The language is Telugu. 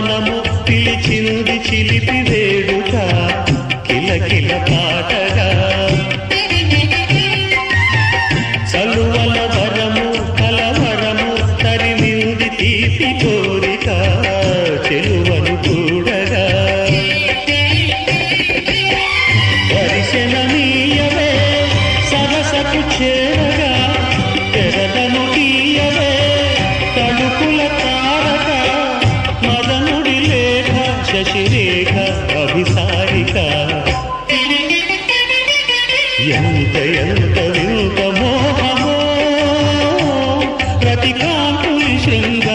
మనము పిలిచింది చిలిపి వేడుక. కిలకిల పాటగా. చలువల వరము కలవరము తరిమింది తీపి కోరిక. చెలువను కూడగా. దర్శనమీయవే సరసకు చేరగా. తెరదను రేఖ అభిసారిక. ఎంత ఎంత వింత మోహమో. ప్రతి కాంతుని శృంగ